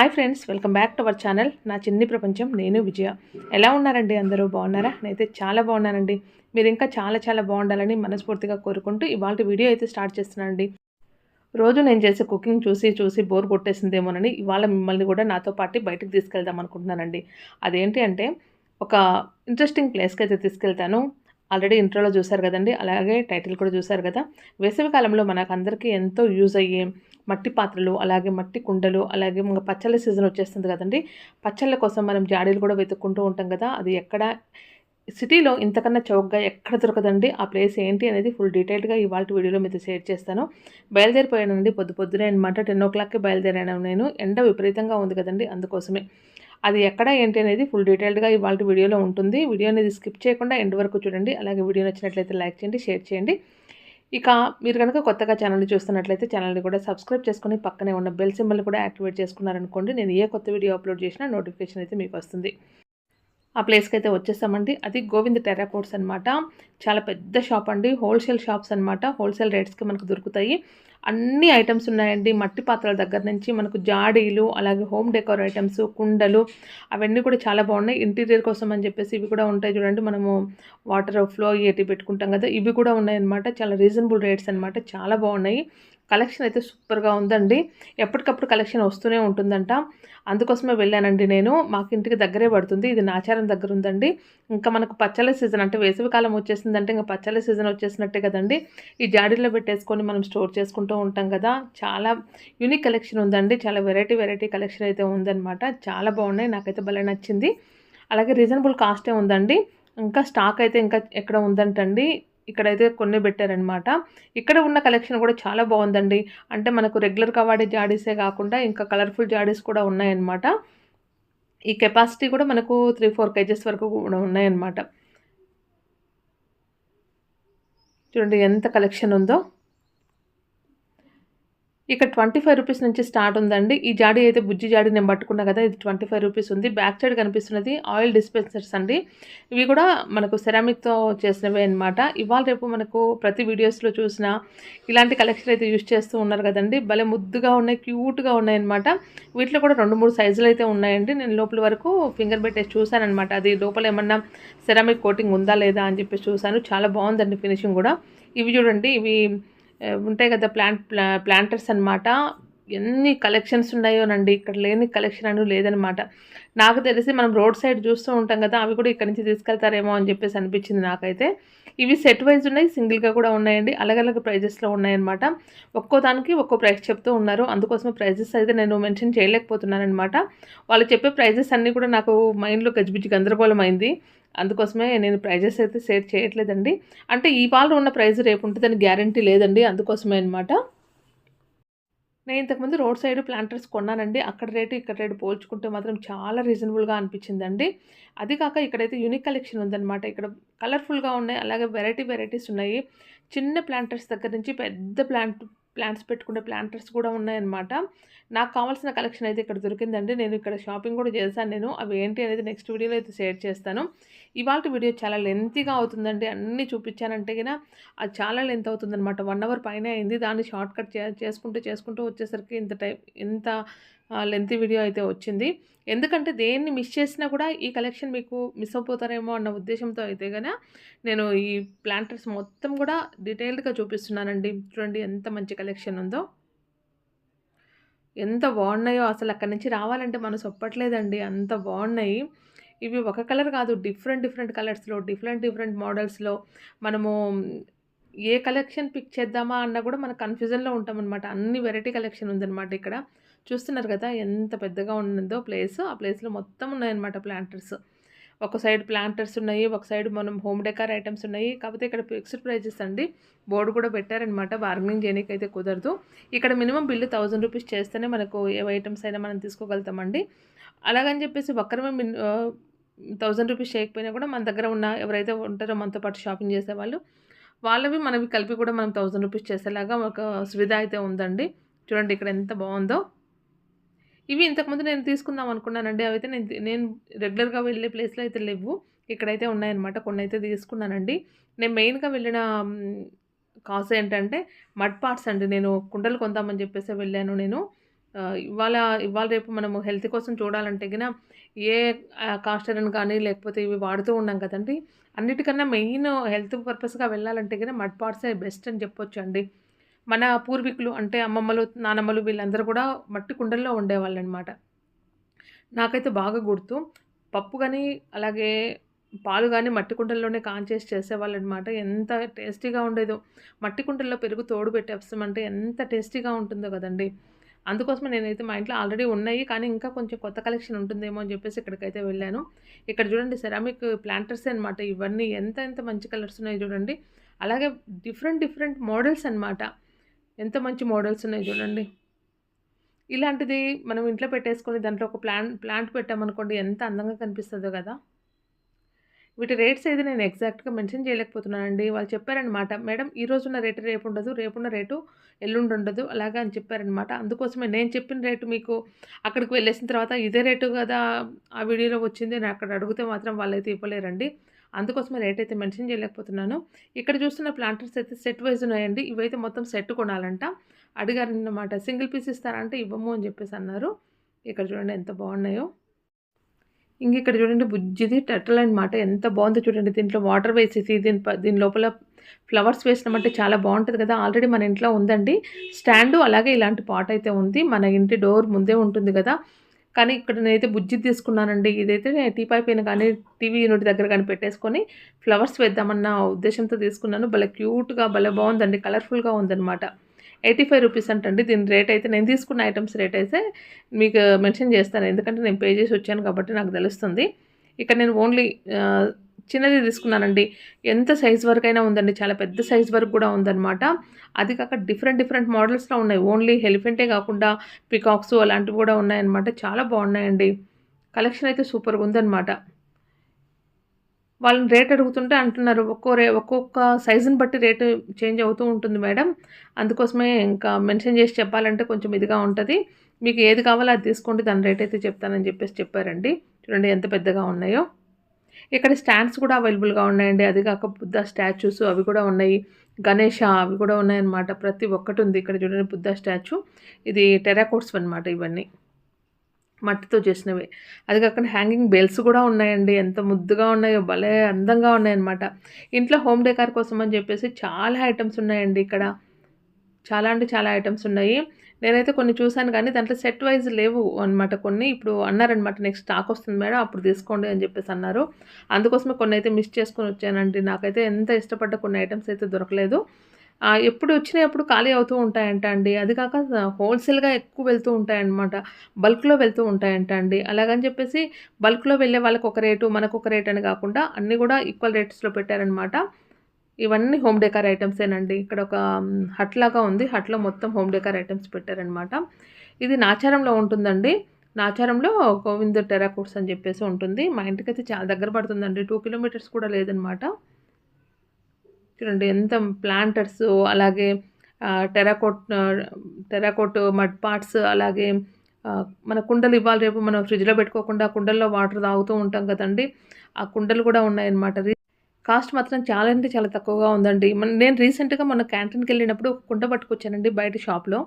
Hi friends welcome back to our channel నా చిన్ని ప్రపంచం నేను విజయ. ఎలా ఉన్నారండి అందరూ? బాగున్నారా? నేనైతే చాలా బాగున్నానండి. మీరు ఇంకా చాలా చాలా బాగుండాలని మనస్ఫూర్తిగా కోరుకుంటూ ఇవాళ వీడియో అయితే స్టార్ట్ చేస్తున్నానండి. రోజు నేను చేసే కుకింగ్ చూసి చూసి బోర్ కొట్టేసిందేమోనని ఇవాళ మిమ్మల్ని కూడా నాతో పాటు బయటకు తీసుకెళ్దాం అనుకుంటున్నానండి. అదేంటి అంటే ఒక ఇంట్రెస్టింగ్ ప్లేస్కి అయితే తీసుకెళ్తాను. ఆల్రెడీ ఇంట్రోలో చూశారు కదండి. అలాగే టైటిల్ కూడా చూశారు కదా. వేసవి కాలంలో మనకు అందరికీ ఎంతో యూజ్ అయ్యే మట్టి పాత్రలు అలాగే మట్టి కుండలు అలాగే ఇంకా పచ్చళ్ళ సీజన్ వచ్చేస్తుంది కదండి. పచ్చళ్ళ కోసం మనం జాడీలు కూడా వెతుక్కుంటూ ఉంటాం కదా అది ఎక్కడ సిటీలో ఇంతకన్నా చౌకగా ఎక్కడ దొరకదండి? ఆ ప్లేస్ ఏంటి అనేది ఫుల్ డీటెయిల్డ్గా ఇవాళ వీడియోలో మీతో షేర్ చేస్తాను. బయలుదేరిపోయానండి పొద్దు పొద్దునే అనమాట టెన్ ఓ క్లాక్కి బయలుదేరాను నేను. ఎండ విపరీతంగా ఉంది కదండి అందుకోసమే. అది ఎక్కడ ఏంటి అనేది ఫుల్ డీటెయిల్డ్గా ఇవాళ వీడియోలో ఉంటుంది. వీడియో అనేది స్కిప్ చేయకుండా ఎండ్ వరకు చూడండి. అలాగే వీడియో నచ్చినట్లయితే లైక్ చేయండి షేర్ చేయండి. ఇక మీరు కనుక కొత్తగా ఛానల్ని చూస్తున్నట్లయితే ఛానల్ని కూడా సబ్స్క్రైబ్ చేసుకుని పక్కనే ఉన్న బెల్ సింబల్ కూడా యాక్టివేట్ చేసుకున్నారనుకోండి నేను ఏ కొత్త వీడియో అప్లోడ్ చేసినా నోటిఫికేషన్ అయితే మీకు వస్తుంది. ఆ ప్లేస్కి అయితే వచ్చేసామండి. అది గోవింద్ టెరాకోట్స్ అనమాట చాలా పెద్ద షాప్ అండి. హోల్సేల్ షాప్స్ అనమాట హోల్సేల్ రేట్స్కి మనకు దొరుకుతాయి. అన్ని ఐటమ్స్ ఉన్నాయండి. మట్టి పాత్రల దగ్గర నుంచి మనకు జాడీలు అలాగే హోమ్ డెకోర్ ఐటమ్స్ కుండలు అవన్నీ కూడా చాలా బాగున్నాయి. ఇంటీరియర్ కోసం అని చెప్పేసి ఇవి కూడా ఉంటాయి చూడండి. మనము వాటర్ ఫ్లో ఏటి పెట్టుకుంటాం కదా ఇవి కూడా ఉన్నాయన్నమాట. చాలా రీజనబుల్ రేట్స్ అనమాట చాలా బాగున్నాయి. కలెక్షన్ అయితే సూపర్గా ఉందండి. ఎప్పటికప్పుడు కలెక్షన్ వస్తూనే ఉంటుందంట. అందుకోసమే వెళ్ళానండి నేను. మాకు ఇంటికి దగ్గరే పడుతుంది. ఇది నాచారం దగ్గర ఉందండి. ఇంకా మనకు పచ్చళ్ళ సీజన్ అంటే వేసవికాలం వచ్చేసిందంటే ఇంకా పచ్చళ్ళ సీజన్ వచ్చేసినట్టే కదండి. ఈ జాడీలో పెట్టేసుకొని మనం స్టోర్ చేసుకుంటూ ఉంటాం కదా. చాలా యూనిక్ కలెక్షన్ ఉందండి. చాలా వెరైటీ వెరైటీ కలెక్షన్ అయితే ఉందన్నమాట. చాలా బాగున్నాయి. నాకైతే భలే నచ్చింది. అలాగే రీజనబుల్ కాస్టే ఉందండి. ఇంకా స్టాక్ అయితే ఇంకా ఎక్కడ ఉందంటండి. ఇక్కడైతే కొన్ని పెట్టారనమాట ఇక్కడ ఉన్న కలెక్షన్ కూడా చాలా బాగుందండి. అంటే మనకు రెగ్యులర్గా వాడే జాడీసే కాకుండా ఇంకా కలర్ఫుల్ జాడీస్ కూడా ఉన్నాయన్నమాట. ఈ కెపాసిటీ కూడా మనకు త్రీ ఫోర్ కేజెస్ వరకు కూడా ఉన్నాయన్నమాట. చూడండి ఎంత కలెక్షన్ ఉందో. ఇక్కడ ట్వంటీ ఫైవ్ రూపీస్ నుంచి స్టార్ట్ ఉందండి. ఈ జాడీ అయితే బుజ్జి జాడీ నేను పట్టుకున్నా కదా ఇది ట్వంటీ ఫైవ్ రూపీస్ ఉంది. బ్యాక్ సైడ్ కనిపిస్తున్నది ఆయిల్ డిస్పెన్సర్స్ అండి. ఇవి కూడా మనకు సెరామిక్తో చేసినవే అనమాట ఇవాళ రేపు మనకు ప్రతి వీడియోస్లో చూసిన ఇలాంటి కలెక్షన్ అయితే యూజ్ చేస్తూ ఉన్నారు కదండి. భలే ముద్దుగా ఉన్నాయి క్యూట్గా ఉన్నాయి అనమాట వీటిలో కూడా రెండు మూడు సైజులు అయితే ఉన్నాయండి. నేను లోపల వరకు ఫింగర్ పెట్టేసి చూశానమాట అది లోపల ఏమన్నా సెరామిక్ కోటింగ్ ఉందా లేదా అని చెప్పి చూశాను. చాలా బాగుందండి ఫినిషింగ్ కూడా. ఇవి చూడండి ఇవి ఉంటాయి కదా ప్లాంట్ ప్లాంటర్స్ అనమాట ఎన్ని కలెక్షన్స్ ఉన్నాయోనండి. ఇక్కడ లేని కలెక్షన్ అని లేదనమాట నాకు తెలిసి మనం రోడ్ సైడ్ చూస్తూ ఉంటాం కదా అవి కూడా ఇక్కడ నుంచి తీసుకెళ్తారేమో అని చెప్పేసి అనిపించింది నాకైతే. ఇవి సెట్ వైజ్ ఉన్నాయి సింగిల్గా కూడా ఉన్నాయండి. అలగలగ ప్రైజెస్లో ఉన్నాయన్నమాట. ఒక్కో దానికి ఒక్కో ప్రైస్ చెప్తూ ఉన్నారు. అందుకోసమే ప్రైజెస్ అయితే నేను మెన్షన్ చేయలేకపోతున్నానమాట వాళ్ళు చెప్పే ప్రైజెస్ అన్నీ కూడా నాకు మైండ్లో గజిబిజి గందరగోళం అయింది. అందుకోసమే నేను ప్రైజెస్ అయితే షేర్ చేయట్లేదండి. అంటే ఈ పాలు ఉన్న ప్రైస్ రేపు ఉంటుందని గ్యారంటీ లేదండి. అందుకోసమే అనమాట నేను ఇంతకుముందు రోడ్ సైడ్ ప్లాంటర్స్ కొన్నానండి. అక్కడ రేటు ఇక్కడ రేటు పోల్చుకుంటే మాత్రం చాలా రీజనబుల్గా అనిపించిందండి. అది కాక ఇక్కడైతే యూనిక్ కలెక్షన్ ఉందన్నమాట. ఇక్కడ కలర్ఫుల్గా ఉన్నాయి. అలాగే వెరైటీ వెరైటీస్ ఉన్నాయి. చిన్న ప్లాంటర్స్ దగ్గర నుంచి పెద్ద ప్లాంట్ ప్లాంట్స్ పెట్టుకునే ప్లాంటర్స్ కూడా ఉన్నాయన్నమాట. నాకు కావాల్సిన కలెక్షన్ అయితే ఇక్కడ దొరికిందండి. నేను ఇక్కడ షాపింగ్ కూడా చేశాను. నేను అవి ఏంటి అనేది నెక్స్ట్ వీడియోలో అయితే షేర్ చేస్తాను. ఇవాళ వీడియో చాలా లెంతీగా అవుతుందండి. అన్నీ చూపించానంటే కన్నా అది చాలా లెంత్ అవుతుందన్నమాట. వన్ అవర్ పైన అయింది. దాన్ని షార్ట్ కట్ చే చేసుకుంటూ చేసుకుంటూ వచ్చేసరికి ఇంత టైం ఇంత లెంతీ వీడియో అయితే వచ్చింది. ఎందుకంటే దేన్ని మిస్ చేసినా కూడా ఈ కలెక్షన్ మీకు మిస్ అయిపోతారేమో అన్న ఉద్దేశంతో అయితే కనుక నేను ఈ ప్లాంటర్స్ మొత్తం కూడా డీటెయిల్డ్గా చూపిస్తున్నానండి. చూడండి ఎంత మంచి కలెక్షన్ ఉందో. ఎంత బాగున్నాయో అసలు అక్కడి నుంచి రావాలంటే మనం సొప్పట్లేదండి అంత బాగున్నాయి. ఇవి ఒక కలర్ కాదు డిఫరెంట్ డిఫరెంట్ కలర్స్లో డిఫరెంట్ డిఫరెంట్ మోడల్స్లో మనము ఏ కలెక్షన్ పిక్ చేద్దామా అన్న కూడా మన కన్ఫ్యూజన్లో ఉంటామన్నమాట. అన్ని వెరైటీ కలెక్షన్ ఉందన్నమాట ఇక్కడ. చూస్తున్నారు కదా ఎంత పెద్దగా ఉన్నదో ప్లేస్. ఆ ప్లేస్లో మొత్తం ఉన్నాయన్నమాట ప్లాంటర్స్. ఒక సైడ్ ప్లాంటర్స్ ఉన్నాయి ఒక సైడ్ మనం హోమ్ డెకార్ ఐటమ్స్ ఉన్నాయి. కాకపోతే ఇక్కడ ఫిక్స్డ్ ప్రైజెస్ అండి. బోర్డు కూడా పెట్టారనమాట బార్గెనింగ్ చేయడానికి అయితే కుదరదు. ఇక్కడ మినిమం బిల్లు థౌజండ్ రూపీస్ చేస్తేనే మనకు ఏ ఐటమ్స్ అయినా మనం తీసుకోగలుగుతామండి. అలాగని చెప్పేసి ఒక్కరమే మిన్ థౌజండ్ రూపీస్ చేయకపోయినా కూడా మన దగ్గర ఉన్న ఎవరైతే ఉంటారో మనతో పాటు షాపింగ్ చేసేవాళ్ళు వాళ్ళవి మనవి కలిపి కూడా మనం థౌజండ్ రూపీస్ చేసేలాగా ఒక సువిధ అయితే ఉందండి. చూడండి ఇక్కడ ఎంత బాగుందో. ఇవి ఇంతకుముందు నేను తీసుకుందాం అనుకున్నానండి. అవి అయితే నేను నేను రెగ్యులర్గా వెళ్ళే ప్లేస్లో అయితే లేవు. ఇక్కడైతే ఉన్నాయన్నమాట. కొన్ని అయితే తీసుకున్నానండి. నేను మెయిన్గా వెళ్ళిన కాస్ ఏంటంటే మడ్ పార్ట్స్ అండి. నేను కుండలు కొందామని చెప్పేసి వెళ్ళాను నేను. ఇవాళ ఇవాళ రేపు మనము హెల్త్ కోసం చూడాలంటే గిన ఏ కాస్ట్ కానీ లేకపోతే ఇవి వాడుతూ ఉన్నాం కదండి. అన్నిటికన్నా మెయిన్ హెల్త్ పర్పస్గా వెళ్ళాలంటే గిన మడ్ పార్ట్సే బెస్ట్ అని చెప్పొచ్చు అండి మన పూర్వీకులు అంటే అమ్మమ్మలు నానమ్మలు వీళ్ళందరూ కూడా మట్టి కుండల్లో ఉండేవాళ్ళు అనమాట నాకైతే బాగా గుర్తు. పప్పు కానీ అలాగే పాలు కానీ మట్టి కుండల్లోనే కాంచేసి చేసేవాళ్ళు అనమాట ఎంత టేస్టీగా ఉండేదో. మట్టి కుండల్లో పెరుగు తోడు పెట్టేస్తామంటే ఎంత టేస్టీగా ఉంటుందో కదండి. అందుకోసమే నేనైతే మా ఇంట్లో ఆల్రెడీ ఉన్నాయి. కానీ ఇంకా కొంచెం కొత్త కలెక్షన్ ఉంటుందేమో అని చెప్పేసి ఇక్కడికైతే వెళ్ళాను. ఇక్కడ చూడండి సెరామిక్ ప్లాంటర్స్ అనమాట ఇవన్నీ ఎంత ఎంత మంచి కలర్స్ ఉన్నాయి చూడండి. అలాగే డిఫరెంట్ డిఫరెంట్ మోడల్స్ అనమాట ఎంత మంచి మోడల్స్ ఉన్నాయి చూడండి. ఇలాంటిది మనం ఇంట్లో పెట్టేసుకొని దాంట్లో ఒక ప్లాంట్ ప్లాంట్ పెట్టామనుకోండి ఎంత అందంగా కనిపిస్తుందో కదా. వీటి రేట్స్ అయితే నేను ఎగ్జాక్ట్గా మెన్షన్ చేయలేకపోతున్నానండి. వాళ్ళు చెప్పారనమాట మేడం ఈ రోజున్న రేటు రేపు ఉండదు రేపున్న రేటు ఎల్లుండి ఉండదు అలాగా అని చెప్పారనమాట అందుకోసమే నేను చెప్పిన రేటు మీకు అక్కడికి వెళ్ళేసిన తర్వాత ఇదే రేటు కదా ఆ వీడియోలో వచ్చింది. నేను అక్కడ అడిగితే మాత్రం వాళ్ళైతే ఇవ్వలేరండి. అందుకోసమే రేట్ అయితే మెన్షన్ చేయలేకపోతున్నాను. ఇక్కడ చూస్తున్న ప్లాంటర్స్ అయితే సెట్ వైజ్ ఉన్నాయండి. ఇవైతే మొత్తం సెట్ కొనాలంట. అడిగారు అన్నమాట సింగిల్ పీస్ ఇస్తారంటే ఇవ్వము అని చెప్పేసి అన్నారు. ఇక్కడ చూడండి ఎంత బాగున్నాయో. ఇంక ఇక్కడ చూడండి బుజ్జిది టర్టల్ అనమాట ఎంత బాగుందో చూడండి. దీంట్లో వాటర్ వేసేసి దీని ప- దీని లోపల ఫ్లవర్స్ వేసినామంటే చాలా బాగుంటుంది కదా. ఆల్రెడీ మన ఇంట్లో ఉందండి. స్టాండు అలాగే ఇలాంటి పాట్ అయితే ఉంది. మన ఇంటి డోర్ ముందే ఉంటుంది కదా. కానీ ఇక్కడ నేనైతే బుజ్జి తీసుకున్నానండి. ఇదైతే టీపాయ్ పైన కానీ టీవీ యూనిట్ దగ్గర కానీ పెట్టేసుకొని ఫ్లవర్స్ వేద్దామన్న ఉద్దేశంతో తీసుకున్నాను. భలే క్యూట్గా భలే బాగుందండి. కలర్ఫుల్గా ఉందన్నమాట. ఎయిటీ ఫైవ్ రూపీస్ అంటండి. దీని రేట్ అయితే నేను తీసుకున్న ఐటమ్స్ రేట్ అయితే మీకు మెన్షన్ చేస్తాను. ఎందుకంటే నేను పే చేసి వచ్చాను కాబట్టి నాకు తెలుస్తుంది. ఇక్కడ నేను ఓన్లీ చిన్నది తీసుకున్నానండి. ఎంత సైజ్ వరకు అయినా ఉందండి. చాలా పెద్ద సైజ్ వరకు కూడా ఉందన్నమాట. అది కాక డిఫరెంట్ డిఫరెంట్ మోడల్స్లో ఉన్నాయి. ఓన్లీ ఎలిఫెంటే కాకుండా పికాక్స్ అలాంటివి కూడా ఉన్నాయన్నమాట. చాలా బాగున్నాయండి. కలెక్షన్ అయితే సూపర్గా ఉందన్నమాట. వాళ్ళని రేట్ అడుగుతుంటే అంటున్నారు ఒక్కో రే ఒక్కొక్క సైజుని బట్టి రేటు చేంజ్ అవుతూ ఉంటుంది మేడం. అందుకోసమే ఇంకా మెన్షన్ చేసి చెప్పాలంటే కొంచెం ఇదిగా ఉంటుంది. మీకు ఏది కావాలో అది తీసుకోండి. దాని రేట్ అయితే చెప్తానని చెప్పేసి చెప్పారండి. చూడండి ఎంత పెద్దగా ఉన్నాయో. ఇక్కడ స్టాండ్స్ కూడా అవైలబుల్గా ఉన్నాయండి. అది కాక బుద్ధ స్టాచ్యూస్ అవి కూడా ఉన్నాయి. గణేష అవి కూడా ఉన్నాయన్నమాట. ప్రతి ఒక్కటి ఉంది ఇక్కడ చూడండి బుద్ధ స్టాచ్యూ. ఇది టెరాకోట్స్ అన్నమాట ఇవన్నీ. మట్టితో చేసినవి. అది కాకుండా హ్యాంగింగ్ బెల్స్ కూడా ఉన్నాయండి. ఎంత ముద్దుగా ఉన్నాయో భలే అందంగా ఉన్నాయన్నమాట. ఇంట్లో హోమ్ డెకార్ కోసం అని చెప్పేసి చాలా ఐటమ్స్ ఉన్నాయండి ఇక్కడ. చాలా అంటే చాలా ఐటమ్స్ ఉన్నాయి. నేనైతే కొన్ని చూశాను కానీ దాంట్లో సెట్ వైజ్ లేవు అనమాట కొన్ని. ఇప్పుడు అన్నారనమాట నెక్స్ట్ స్టాక్ వస్తుంది మేడం అప్పుడు తీసుకోండి అని చెప్పేసి అన్నారు. అందుకోసమే కొన్ని అయితే మిస్ చేసుకొని వచ్చానండి. నాకైతే ఎంత ఇష్టపడ్డ కొన్ని ఐటమ్స్ అయితే దొరకలేదు. ఎప్పుడు వచ్చినప్పుడు ఖాళీ అవుతూ ఉంటాయంట అండి. అది కాక హోల్సేల్గా ఎక్కువ వెళ్తూ ఉంటాయన్నమాట. బల్క్లో వెళ్తూ ఉంటాయంట అండి. అలాగని చెప్పేసి బల్క్లో వెళ్ళే వాళ్ళకి ఒక రేటు మనకు ఒక రేట్ అని కాకుండా అన్నీ కూడా ఈక్వల్ రేట్స్లో పెట్టారనమాట ఇవన్నీ హోమ్ డెకార్ ఐటమ్సేనండి. ఇక్కడ ఒక హట్ లాగా ఉంది. హట్లో మొత్తం హోమ్ డెకార్ ఐటమ్స్ పెట్టారనమాట. ఇది నాచారంలో ఉంటుందండి. నాచారంలో గోవింద్ టెరాకోట్స్ అని చెప్పేసి ఉంటుంది. మా ఇంటికైతే చాలా దగ్గర పడుతుందండి. టూ కిలోమీటర్స్ కూడా లేదనమాట. చూడండి ఎంత ప్లాంటర్స్ అలాగే టెరాకోట్ టెరాకోట్ మడ్ పార్ట్స్ అలాగే మన కుండలు ఇవ్వాలి రేపు మనం ఫ్రిడ్జ్లో పెట్టుకోకుండా కుండల్లో వాటర్ తాగుతూ ఉంటాం కదండి. ఆ కుండలు కూడా ఉన్నాయన్నమాట కాస్ట్ మాత్రం చాలా అంటే చాలా తక్కువగా ఉందండి. మన నేను రీసెంట్గా మన క్యాంటీన్కి వెళ్ళినప్పుడు ఒక కుండ పట్టుకొచ్చానండి బయట షాప్లో.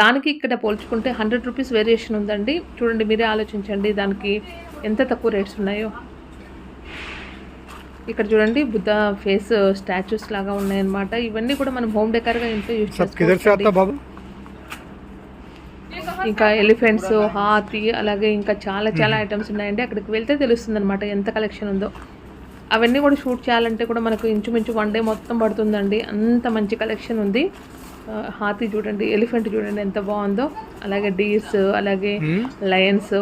దానికి ఇక్కడ పోల్చుకుంటే హండ్రెడ్ రూపీస్ వేరియేషన్ ఉందండి. చూడండి మీరే ఆలోచించండి దానికి ఎంత తక్కువ రేట్స్ ఉన్నాయో. ఇక్కడ చూడండి బుద్ధ ఫేస్ స్టాచ్యూస్ లాగా ఉన్నాయన్నమాట. ఇవన్నీ కూడా మనం హోమ్ డెకర్గా ఇంట్లో యూజ్ చేసుకోవచ్చు ఇంకా ఎలిఫెంట్స్ హాతి అలాగే ఇంకా చాలా చాలా ఐటమ్స్ ఉన్నాయండి. అక్కడికి వెళ్తే తెలుస్తుంది ఎంత కలెక్షన్ ఉందో. అవన్నీ కూడా షూట్ చేయాలంటే కూడా మనకు ఇంచుమించు వన్ డే మొత్తం పడుతుందండి. అంత మంచి కలెక్షన్ ఉంది. హాతి చూడండి ఎలిఫెంట్ చూడండి ఎంత బాగుందో. అలాగే డీర్స్ అలాగే లయన్స్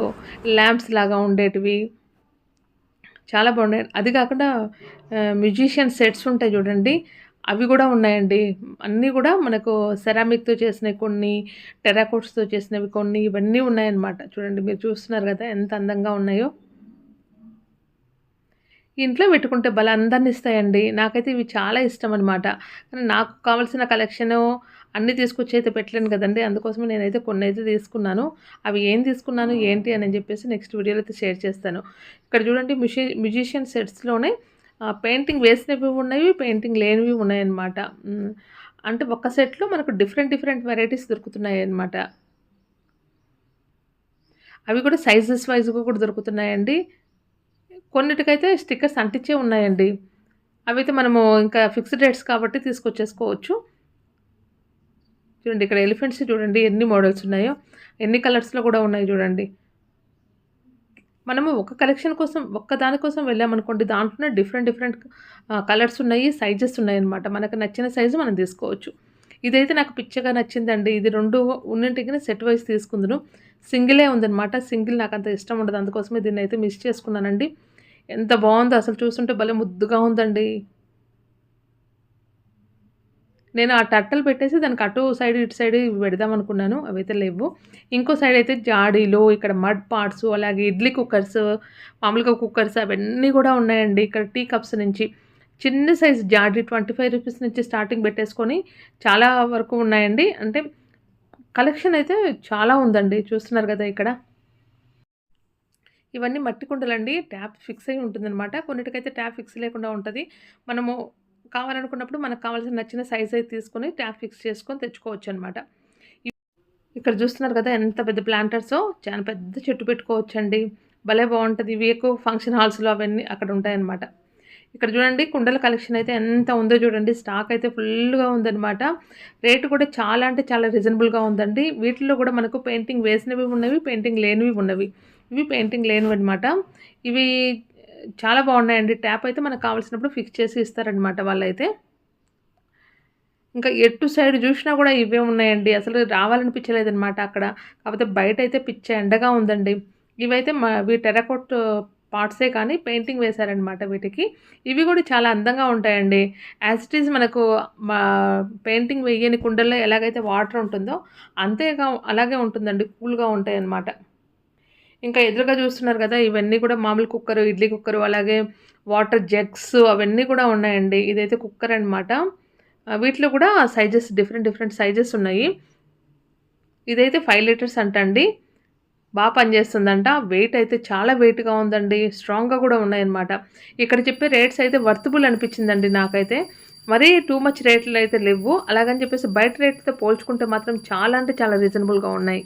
ల్యాంప్స్ లాగా ఉండేటివి. చాలా బాగున్నాయి. అది కాకుండా మ్యూజిషియన్ సెట్స్ ఉంటాయి చూడండి. అవి కూడా ఉన్నాయండి. అన్నీ కూడా మనకు సెరామిక్తో చేసినవి కొన్ని టెరాకోట్స్తో చేసినవి కొన్ని ఇవన్నీ ఉన్నాయన్నమాట. చూడండి మీరు చూస్తున్నారు కదా ఎంత అందంగా ఉన్నాయో. ఇంట్లో పెట్టుకుంటే భలే అందాన్ని ఇస్తాయండి నాకైతే ఇవి చాలా ఇష్టం అనమాట కానీ నాకు కావాల్సిన కలెక్షను అన్నీ తీసుకొచ్చి అయితే పెట్టలేను కదండి. అందుకోసమే నేనైతే కొన్ని అయితే తీసుకున్నాను. అవి ఏం తీసుకున్నాను ఏంటి అని చెప్పేసి నెక్స్ట్ వీడియోలో అయితే షేర్ చేస్తాను. ఇక్కడ చూడండి మ్యూజి మ్యూజిషియన్ సెట్స్లోనే పెయింటింగ్ వేసినవి ఉన్నాయి పెయింటింగ్ లేనివి ఉన్నాయన్నమాట. అంటే ఒక సెట్లో మనకు డిఫరెంట్ డిఫరెంట్ వెరైటీస్ దొరుకుతున్నాయి అన్నమాట అవి కూడా సైజెస్ వైజ్గా కూడా దొరుకుతున్నాయండి. కొన్నిటికైతే స్టిక్కర్స్ అంటించే ఉన్నాయండి. అవైతే మనము ఇంకా ఫిక్స్డ్ రేట్స్ కాబట్టి తీసుకొచ్చేసుకోవచ్చు. చూడండి ఇక్కడ ఎలిఫెంట్స్ చూడండి ఎన్ని మోడల్స్ ఉన్నాయో ఎన్ని కలర్స్లో కూడా ఉన్నాయి చూడండి. మనము ఒక కలెక్షన్ కోసం ఒక్క దానికోసం వెళ్ళామనుకోండి దాంట్లోనే డిఫరెంట్ డిఫరెంట్ కలర్స్ ఉన్నాయి సైజెస్ ఉన్నాయన్నమాట. మనకు నచ్చిన సైజు మనం తీసుకోవచ్చు. ఇదైతే నాకు పిచ్చగా నచ్చిందండి. ఇది రెండు ఉన్నింటికి సెట్ వైజ్ తీసుకుందును. సింగిలే ఉందనమాట సింగిల్ నాకు అంత ఇష్టం ఉండదు. అందుకోసమే దీన్ని అయితే మిస్ చేసుకున్నానండి. ఎంత బాగుందో అసలు చూస్తుంటే భలే ముద్దుగా ఉందండి. నేను ఆ టట్టలు పెట్టేసి దానికి అటు సైడ్ ఇటు సైడ్ పెడదాం అనుకున్నాను. అవైతే లేవు. ఇంకో సైడ్ అయితే జాడీలు ఇక్కడ మడ్ పార్ట్స్ అలాగే ఇడ్లీ కుక్కర్స్ మామూలుగా కుక్కర్స్ అవన్నీ కూడా ఉన్నాయండి ఇక్కడ టీ కప్స్ నుంచి. చిన్న సైజ్ జాడీ ట్వంటీ ఫైవ్ రూపీస్ నుంచి స్టార్టింగ్ పెట్టేసుకొని చాలా వరకు ఉన్నాయండి. అంటే కలెక్షన్ అయితే చాలా ఉందండి. చూస్తున్నారు కదా ఇక్కడ. ఇవన్నీ మట్టి కుండలండి. ట్యాప్ ఫిక్స్ అయి ఉంటుందన్నమాట. కొన్నిటికైతే ట్యాప్ ఫిక్స్ లేకుండా ఉంటుంది. మనము కావాలనుకున్నప్పుడు మనకు కావాల్సిన నచ్చిన సైజ్ అయితే తీసుకొని ట్యాప్ ఫిక్స్ చేసుకొని తెచ్చుకోవచ్చు అనమాట ఇక్కడ చూస్తున్నారు కదా ఎంత పెద్ద ప్లాంటర్సో చాలా పెద్ద చెట్టు పెట్టుకోవచ్చండి. భలే బాగుంటుంది. ఇవి ఎక్కువ ఫంక్షన్ హాల్స్లో అవన్నీ అక్కడ ఉంటాయన్నమాట. ఇక్కడ చూడండి కుండల కలెక్షన్ అయితే ఎంత ఉందో చూడండి. స్టాక్ అయితే ఫుల్గా ఉందన్నమాట. రేటు కూడా చాలా అంటే చాలా రీజనబుల్గా ఉందండి. వీటిల్లో కూడా మనకు పెయింటింగ్ వేసినవి ఉన్నవి పెయింటింగ్ లేనివి ఉన్నవి. ఇవి పెయింటింగ్ లేనివన్నమాట. ఇవి చాలా బాగున్నాయండి. ట్యాప్ అయితే మనకు కావాల్సినప్పుడు ఫిక్స్ చేసి ఇస్తారనమాట వాళ్ళైతే. ఇంకా ఎటు సైడ్ చూసినా కూడా ఇవే ఉన్నాయండి. అసలు రావాలనిపించలేదనమాట అక్కడ. కాకపోతే బయట అయితే పిచ్చ ఎండగా ఉందండి. ఇవైతే మా టెరకోట్ పార్ట్సే కానీ పెయింటింగ్ వేశారనమాట వీటికి. ఇవి కూడా చాలా అందంగా ఉంటాయండి. యాజ్ ఇట్ ఈజ్ మనకు మా పెయింటింగ్ వేయని కుండల్లో ఎలాగైతే వాటర్ ఉంటుందో అంతేగా అలాగే ఉంటుందండి. కూల్గా ఉంటాయి అన్నమాట ఇంకా ఎదురుగా చూస్తున్నారు కదా ఇవన్నీ కూడా మామూలు కుక్కరు ఇడ్లీ కుక్కరు అలాగే వాటర్ జగ్స్ అవన్నీ కూడా ఉన్నాయండి. ఇదైతే కుక్కర్ అనమాట వీటిలో కూడా సైజెస్ డిఫరెంట్ డిఫరెంట్ సైజెస్ ఉన్నాయి. ఇదైతే ఫైవ్ లీటర్స్ అంటండి. బాగా పనిచేస్తుందంట. వెయిట్ అయితే చాలా వెయిట్గా ఉందండి. స్ట్రాంగ్గా కూడా ఉన్నాయన్నమాట. ఇక్కడ చెప్పే రేట్స్ అయితే వర్తబుల్ అనిపించిందండి నాకైతే. మరీ టూ మచ్ రేట్లు అయితే లేవు. అలాగని చెప్పేసి బయట రేట్తో పోల్చుకుంటే మాత్రం చాలా అంటే చాలా రీజనబుల్గా ఉన్నాయి.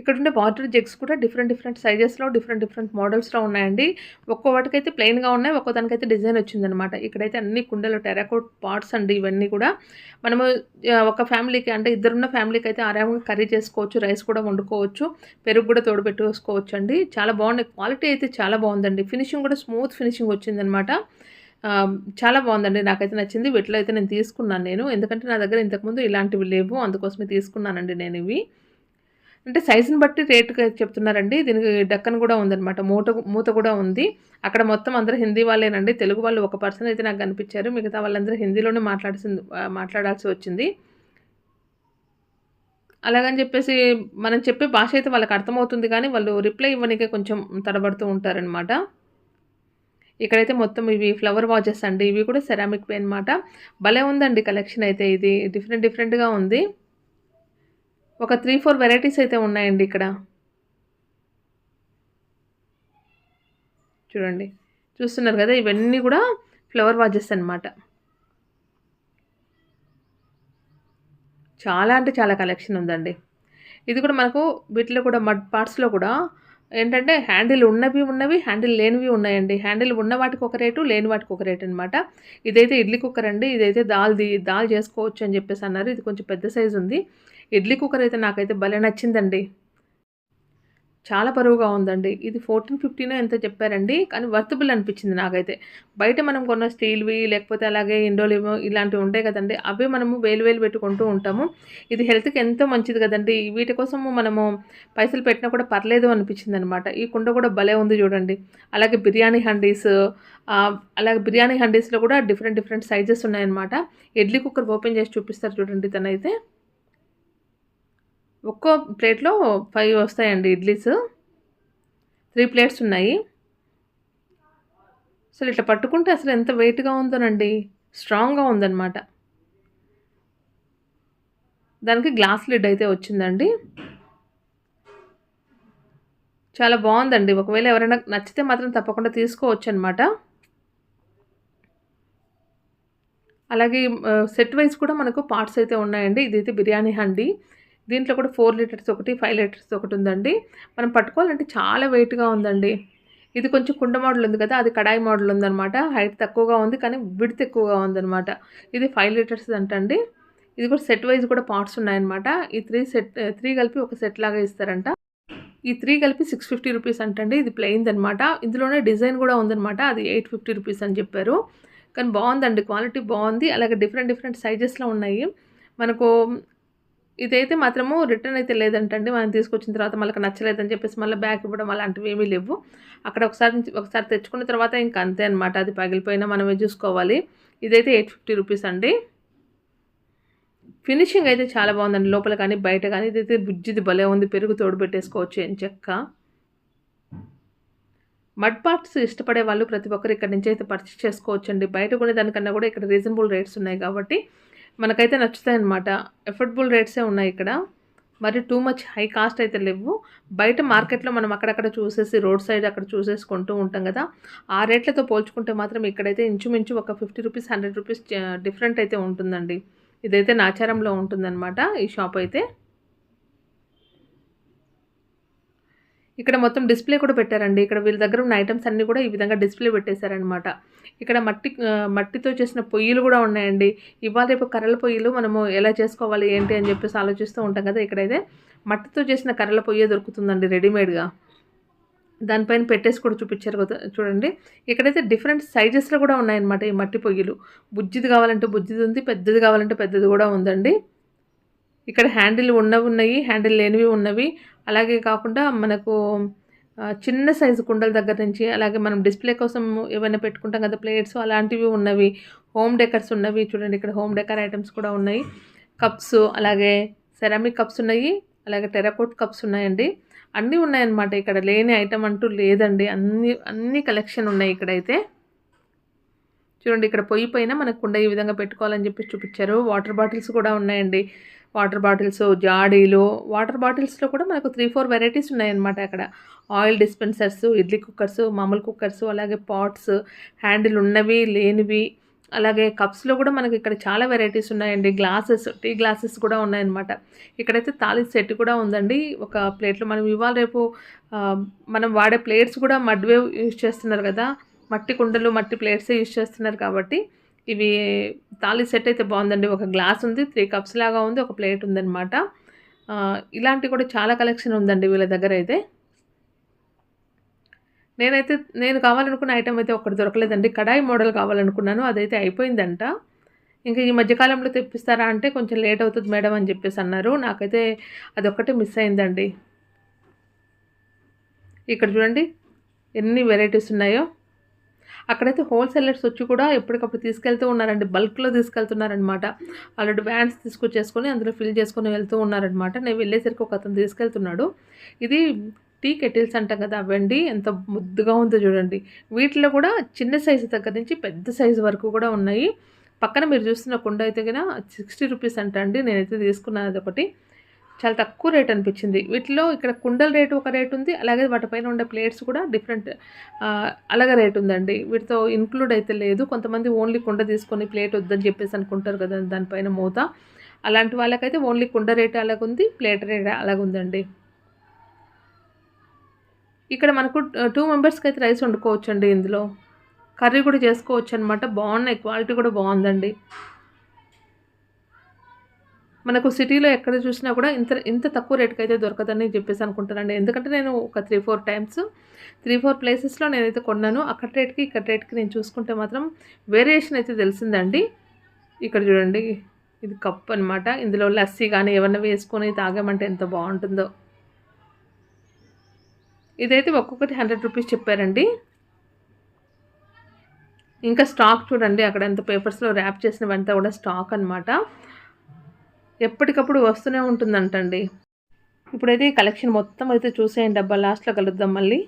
ఇక్కడ ఉండే వాటర్ జెగ్స్ కూడా డిఫరెంట్ డిఫరెంట్ సైజెస్లో డిఫరెంట్ డిఫరెంట్ మోడల్స్లో ఉన్నాయండి. ఒక్కో వాటికైతే ప్లెయిన్గా ఉన్నాయి ఒక్కో దానికైతే డిజైన్ వచ్చిందనమాట ఇక్కడైతే అన్ని కుండలు టెరాకోట్ పార్ట్స్ అండి ఇవన్నీ కూడా. మనము ఒక ఫ్యామిలీకి అంటే ఇద్దరున్న ఫ్యామిలీకి అయితే ఆరామంగా కర్రీ చేసుకోవచ్చు రైస్ కూడా వండుకోవచ్చు పెరుగు కూడా తోడు పెట్టుకోవచ్చు అండి చాలా బాగుంది క్వాలిటీ అయితే చాలా బాగుందండి. ఫినిషింగ్ కూడా స్మూత్ ఫినిషింగ్ వచ్చిందనమాట చాలా బాగుందండి నాకైతే నచ్చింది. వీటిలో అయితే నేను తీసుకున్నాను నేను. ఎందుకంటే నా దగ్గర ఇంతకుముందు ఇలాంటివి లేవు అందుకోసమే తీసుకున్నానండి నేను ఇవి. అంటే సైజుని బట్టి రేటు చెప్తున్నారండి. దీనికి డక్కన్ కూడా ఉందన్నమాట. మూట మూత కూడా ఉంది. అక్కడ మొత్తం అందరూ హిందీ వాళ్ళేనండి. తెలుగు వాళ్ళు ఒక పర్సన్ అయితే నాకు కనిపించారు. మిగతా వాళ్ళందరూ హిందీలోనే మాట్లాడాల్సింది మాట్లాడాల్సి వచ్చింది. అలాగని చెప్పేసి మనం చెప్పే భాష అయితే వాళ్ళకి అర్థమవుతుంది కానీ వాళ్ళు రిప్లై ఇవ్వనికే కొంచెం తడబడుతూ ఉంటారనమాట ఇక్కడైతే మొత్తం ఇవి ఫ్లవర్ వాచెస్ అండి. ఇవి కూడా సెరామిక్ అనమాట భలే ఉందండి కలెక్షన్ అయితే ఇది. డిఫరెంట్ డిఫరెంట్గా ఉంది. ఒక త్రీ ఫోర్ వెరైటీస్ అయితే ఉన్నాయండి ఇక్కడ. చూడండి. చూస్తున్నారు కదా ఇవన్నీ కూడా ఫ్లవర్ వాజెస్ అనమాట చాలా అంటే చాలా కలెక్షన్ ఉందండి. ఇది కూడా మనకు వీటిలో కూడా మడ్ పార్ట్స్లో కూడా ఏంటంటే హ్యాండిల్ ఉన్నవి ఉన్నవి హ్యాండిల్ లేనివి ఉన్నాయండి. హ్యాండిల్ ఉన్న వాటికి ఒక రేటు లేని వాటికి ఒక రేటు అనమాట ఇదైతే ఇడ్లీ కుక్కర్ అండి. ఇదైతే దాల్ది దాల్ చేసుకోవచ్చు అని చెప్పేసి అన్నారు. ఇది కొంచెం పెద్ద సైజు ఉంది. ఇడ్లీ కుక్కర్ అయితే నాకైతే భలే నచ్చిందండి. చాలా బరువుగా ఉందండి. ఇది ఫోర్టీన్ ఫిఫ్టీనో ఎంత చెప్పారండి? కానీ వర్తబుల్ అనిపించింది నాకైతే. బయట మనం కొన్న స్టీల్వి లేకపోతే అలాగే ఇండోలివో ఇలాంటివి ఉంటాయి కదండి అవే మనము వేలు వేలు పెట్టుకుంటూ ఉంటాము. ఇది హెల్త్కి ఎంతో మంచిది కదండి. వీటి కోసము మనము పైసలు పెట్టినా కూడా పర్లేదు అనిపించింది అనమాట ఈ కుండ కూడా భలే ఉంది చూడండి. అలాగే బిర్యానీ హండీస్ అలాగే బిర్యానీ హండీస్లో కూడా డిఫరెంట్ డిఫరెంట్ సైజెస్ ఉన్నాయన్నమాట. ఇడ్లీ కుక్కర్ ఓపెన్ చేసి చూపిస్తారు చూడండి తనైతే. ఒక్కో ప్లేట్లో ఫైవ్ వస్తాయండి ఇడ్లీస్. త్రీ ప్లేట్స్ ఉన్నాయి. అసలు ఇట్లా పట్టుకుంటే అసలు ఎంత వెయిట్గా ఉందోనండి. స్ట్రాంగ్గా ఉందన్నమాట. దానికి గ్లాస్ లిడ్ అయితే వచ్చిందండి. చాలా బాగుందండి. ఒకవేళ ఎవరైనా నచ్చితే మాత్రం తప్పకుండా తీసుకోవచ్చు అనమాట అలాగే సెట్ వైజ్ కూడా మనకు పార్ట్స్ అయితే ఉన్నాయండి. ఇదైతే బిర్యానీ హండి. దీంట్లో కూడా ఫోర్ లీటర్స్ ఒకటి ఫైవ్ లీటర్స్ ఒకటి ఉందండి. మనం పట్టుకోవాలంటే చాలా వెయిట్గా ఉందండి. ఇది కొంచెం కుండ మోడల్ ఉంది కదా అది కడాయి మోడల్ ఉందన్నమాట. హైట్ తక్కువగా ఉంది కానీ విడ్త్ ఎక్కువగా ఉందన్నమాట. ఇది ఫైవ్ లీటర్స్ అంటండి. ఇది కూడా సెట్ వైజ్ కూడా పార్ట్స్ ఉన్నాయన్నమాట. ఈ త్రీ సెట్ త్రీ కలిపి ఒక సెట్ లాగా ఇస్తారంట. ఈ త్రీ కలిపి సిక్స్ ఫిఫ్టీ రూపీస్ అంటండి. ఇది ప్లెయిన్ అనమాట ఇందులోనే డిజైన్ కూడా ఉందన్నమాట. అది ఎయిట్ ఫిఫ్టీ రూపీస్ అని చెప్పారు. కానీ బాగుందండి క్వాలిటీ బాగుంది. అలాగే డిఫరెంట్ డిఫరెంట్ సైజెస్లో ఉన్నాయి. మనకు ఇదైతే మాత్రము రిటర్న్ అయితే లేదంటండి. మనం తీసుకొచ్చిన తర్వాత మళ్ళీ నచ్చలేదని చెప్పేసి మళ్ళీ బ్యాక్ ఇవ్వడం అలాంటివి ఏమీ లేవు. అక్కడ ఒకసారి ఒకసారి తెచ్చుకున్న తర్వాత ఇంకా అంతే అనమాట అది పగిలిపోయినా మనమే చూసుకోవాలి. ఇదైతే ఎయిట్ ఫిఫ్టీ రూపీస్ అండి. ఫినిషింగ్ అయితే చాలా బాగుందండి. లోపల కానీ బయట కానీ ఇదైతే బుజ్జిది భలే ఉంది. పెరుగు తోడు పెట్టేసుకోవచ్చు ఏం చెక్క. మడ్ పార్ట్స్ ఇష్టపడే వాళ్ళు ప్రతి ఒక్కరు ఇక్కడ నుంచి అయితే పర్చేస్ చేసుకోవచ్చు అండి బయట కొనేదానికన్నా కూడా ఇక్కడ రీజనబుల్ రేట్స్ ఉన్నాయి కాబట్టి మనకైతే నచ్చుతాయి అనమాట ఎఫర్డబుల్ రేట్సే ఉన్నాయి ఇక్కడ. మరి టూ మచ్ హై కాస్ట్ అయితే లేవు. బయట మార్కెట్లో మనం అక్కడక్కడ చూసేసి రోడ్ సైడ్ అక్కడ చూసేసుకుంటూ ఉంటాం కదా. ఆ రేట్లతో పోల్చుకుంటే మాత్రం ఇక్కడైతే ఇంచుమించు ఒక fifty rupees hundred rupees different అయితే ఉంటుందండి. ఇదైతే నాచారంలో ఉంటుందన్నమాట ఈ షాప్ అయితే. ఇక్కడ మొత్తం డిస్ప్లే కూడా పెట్టారండి. ఇక్కడ వీళ్ళ దగ్గర ఉన్న ఐటమ్స్ అన్నీ కూడా ఈ విధంగా డిస్ప్లే పెట్టేశారనమాట ఇక్కడ మట్టి మట్టితో చేసిన పొయ్యిలు కూడా ఉన్నాయండి. ఇవాళ రేపు కర్రల పొయ్యిలు మనము ఎలా చేసుకోవాలి ఏంటి అని చెప్పేసి ఆలోచిస్తూ ఉంటాం కదా. ఇక్కడైతే మట్టితో చేసిన కర్రల పొయ్యే దొరుకుతుందండి రెడీమేడ్గా. దానిపైన పెట్టేసి కూడా చూపించారు కదా చూడండి. ఇక్కడైతే డిఫరెంట్ సైజెస్లో కూడా ఉన్నాయన్నమాట ఈ మట్టి పొయ్యిలు. బుజ్జిది కావాలంటే బుజ్జిది ఉంది పెద్దది కావాలంటే పెద్దది కూడా ఉందండి. ఇక్కడ హ్యాండిల్ ఉన్నవి ఉన్నాయి హ్యాండిల్ లేనివి ఉన్నవి. అలాగే కాకుండా మనకు చిన్న సైజు కుండల దగ్గర నుంచి అలాగే మనం డిస్ప్లే కోసం ఏమైనా పెట్టుకుంటాం కదా ప్లేట్స్ అలాంటివి ఉన్నవి హోమ్ డెకర్స్ ఉన్నవి చూడండి ఇక్కడ హోమ్ డెకర్ ఐటమ్స్ కూడా ఉన్నాయి. కప్స్ అలాగే సెరామిక్ కప్స్ ఉన్నాయి అలాగే టెరాకోట్ కప్స్ ఉన్నాయండి. అన్నీ ఉన్నాయన్నమాట ఇక్కడ లేని ఐటమ్ అంటూ లేదండి. అన్ని అన్ని కలెక్షన్ ఉన్నాయి ఇక్కడైతే. చూడండి ఇక్కడ పొయ్యి పైన మనకు కుండ ఈ విధంగా పెట్టుకోవాలని చెప్పి చూపించారు. వాటర్ బాటిల్స్ కూడా ఉన్నాయండి. వాటర్ బాటిల్స్ జాడీలు వాటర్ బాటిల్స్లో కూడా మనకు త్రీ ఫోర్ వెరైటీస్ ఉన్నాయన్నమాట అక్కడ. ఆయిల్ డిస్పెన్సర్స్ ఇడ్లీ కుక్కర్స్ మామూలు కుక్కర్స్ అలాగే పాట్స్ హ్యాండిల్ ఉన్నవి లేనివి అలాగే కప్స్లో కూడా మనకి ఇక్కడ చాలా వెరైటీస్ ఉన్నాయండి. గ్లాసెస్ టీ గ్లాసెస్ కూడా ఉన్నాయన్నమాట. ఇక్కడైతే తాళి సెట్ కూడా ఉందండి. ఒక ప్లేట్లో మనం ఇవాళ రేపు మనం వాడే ప్లేట్స్ కూడా మడ్వేవ్ యూజ్ చేస్తున్నారు కదా. మట్టి కుండలు మట్టి ప్లేట్సే యూజ్ చేస్తున్నారు కాబట్టి ఇవి తాళి సెట్ అయితే బాగుందండి. ఒక గ్లాస్ ఉంది త్రీ కప్స్ లాగా ఉంది ఒక ప్లేట్ ఉందన్నమాట. ఇలాంటి కూడా చాలా కలెక్షన్ ఉందండి వీళ్ళ దగ్గర అయితే. నేనైతే నేను కావాలనుకున్న ఐటెం అయితే ఒకటి దొరకలేదండి. కడాయి మోడల్ కావాలనుకున్నాను అదైతే అయిపోయిందంట. ఇంకా ఈ మధ్యకాలంలో తెప్పిస్తారా అంటే కొంచెం లేట్ అవుతుంది మేడం అని చెప్పేసి అన్నారు. నాకైతే అదొక్కటే మిస్ అయిందండి. ఇక్కడ చూడండి ఎన్ని వెరైటీస్ ఉన్నాయో. అక్కడైతే హోల్సేలర్స్ వచ్చి కూడా ఎప్పటికప్పుడు తీసుకెళ్తూ ఉన్నారండి. బల్క్లో తీసుకెళ్తున్నారనమాట ఆల్రెడీ వ్యాన్స్ తీసుకొచ్చేసుకొని అందులో ఫిల్ చేసుకొని వెళ్తూ ఉన్నారనమాట నేను వెళ్ళేసరికి ఒక అతను తీసుకెళ్తున్నాడు. ఇది టీ కెటిల్స్ అంటాం కదా అవండి. ఎంత ముద్దుగా ఉందో చూడండి. వీటిలో కూడా చిన్న సైజు దగ్గర నుంచి పెద్ద సైజు వరకు కూడా ఉన్నాయి. పక్కన మీరు చూస్తున్న కుండ అయితే కన్నా సిక్స్టీ రూపీస్ అంట అండి. నేనైతే తీసుకున్నాను అదొకటి చాలా తక్కువ రేట్ అనిపించింది. వీటిలో ఇక్కడ కుండల రేటు ఒక రేట్ ఉంది. అలాగే వాటిపైన ఉండే ప్లేట్స్ కూడా డిఫరెంట్ అలాగే రేట్ ఉందండి. వీటితో ఇన్క్లూడ్ అయితే లేదు. కొంతమంది ఓన్లీ కుండ తీసుకొని ప్లేట్ వద్దని చెప్పేసి అనుకుంటారు కదా దానిపైన మూత. అలాంటి వాళ్ళకైతే ఓన్లీ కుండ రేట్ అలాగుంది ప్లేట్ రేట్ అలాగుందండి. ఇక్కడ మనకు టూ మెంబర్స్కి అయితే రైస్ వండుకోవచ్చండి ఇందులో. కర్రీ కూడా చేసుకోవచ్చు అనమాట బాగున్నాయి. క్వాలిటీ కూడా బాగుందండి. మనకు సిటీలో ఎక్కడ చూసినా కూడా ఇంత ఇంత తక్కువ రేట్కి అయితే దొరకదని చెప్పేసి అనుకుంటానండి. ఎందుకంటే నేను ఒక three four times three four ప్లేసెస్లో నేనైతే కొన్నాను. అక్కడ రేట్కి ఇక్కడ రేట్కి నేను చూసుకుంటే మాత్రం వేరియేషన్ అయితే తెలిసిందండి. ఇక్కడ చూడండి ఇది కప్ అనమాట ఇందులో లస్సీ కానీ ఏమన్నా వేసుకొని తాగామంటే ఎంత బాగుంటుందో. ఇదైతే ఒక్కొక్కటి హండ్రెడ్ రూపీస్ చెప్పారండి. ఇంకా స్టాక్ చూడండి అక్కడ ఎంత పేపర్స్లో ర్యాప్ చేసినవంతా కూడా స్టాక్ అనమాట ఎప్పటికప్పుడు వస్తూనే ఉంటుందంటండి. ఇప్పుడైతే కలెక్షన్ మొత్తం అయితే చూసేయండి డబ్బా లాస్ట్లో కలుద్దాం మళ్ళీ.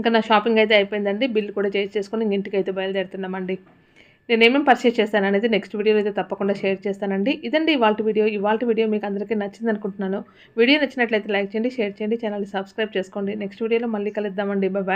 ఇంకా నా షాపింగ్ అయితే అయిపోయిందండి. బిల్ కూడా చేసి చేసుకొని ఇంక ఇంటికి అయితే బయలుదేరుతున్నామండి. నేనేమేమి పర్చేస్ చేస్తాను అనేది నెక్స్ట్ వీడియోలో అయితే తప్పకుండా షేర్ చేస్తానండి. ఇదండి ఇవాళ వీడియో ఇవాళ వీడియో మీకు అందరికీ నచ్చింది అనుకుంటున్నాను. వీడియో నచ్చినట్లయితే లైక్ చేయండి షేర్ చేయండి ఛానల్ని సబ్స్క్రైబ్ చేసుకోండి. నెక్స్ట్ వీడియోలో మళ్ళీ కలుద్దామండి. బాయ్